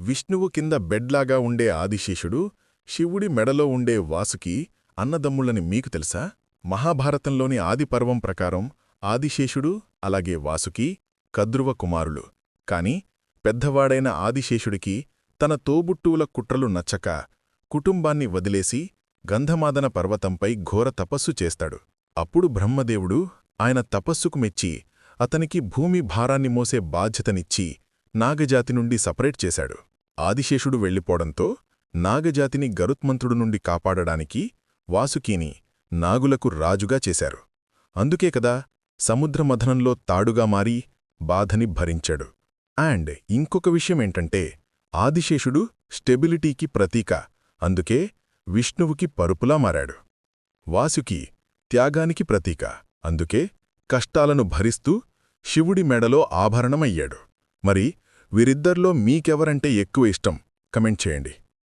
విష్ణువు కింద బెడ్లాగా ఉండే ఆదిశేషుడు శివుడి మెడలో ఉండే వాసుకి అన్నదమ్ముళ్ళని మీకు తెలుసా? మహాభారతంలోని ఆదిపర్వం ప్రకారం ఆదిశేషుడు అలాగే వాసుకి కద్రువ కుమారులు. కాని పెద్దవాడైన ఆదిశేషుడికి తన తోబుట్టువుల కుట్రలు నచ్చక కుటుంబాన్ని వదిలేసి గంధమాదన పర్వతంపై ఘోర తపస్సు చేస్తాడు. అప్పుడు బ్రహ్మదేవుడు ఆయన తపస్సుకు మెచ్చి అతనికి భూమి భారాన్ని మోసే బాధ్యతనిచ్చి నాగజాతి నుండి సపరేట్ చేశాడు. ఆదిశేషుడు వెళ్ళిపోవడంతో నాగజాతిని గరుత్మంతుడు నుండి కాపాడడానికి వాసుకీని నాగులకు రాజుగా చేశారు. అందుకే కదా సముద్రమథనంలో తాడుగా మారి బాధని భరించాడు. అండ్ ఇంకొక విషయమేంటంటే ఆదిశేషుడు స్టెబిలిటీకి ప్రతీక అందుకే విష్ణువుకి పరుపులా మారాడు. వాసుకి త్యాగానికి ప్రతీక అందుకే కష్టాలను భరిస్తూ శివుడి మెడలో ఆభరణమయ్యాడు. మరి వీరిద్దర్లో మీకెవరంటే ఎక్కువ ఇష్టం. కమెంట్ చేయండి.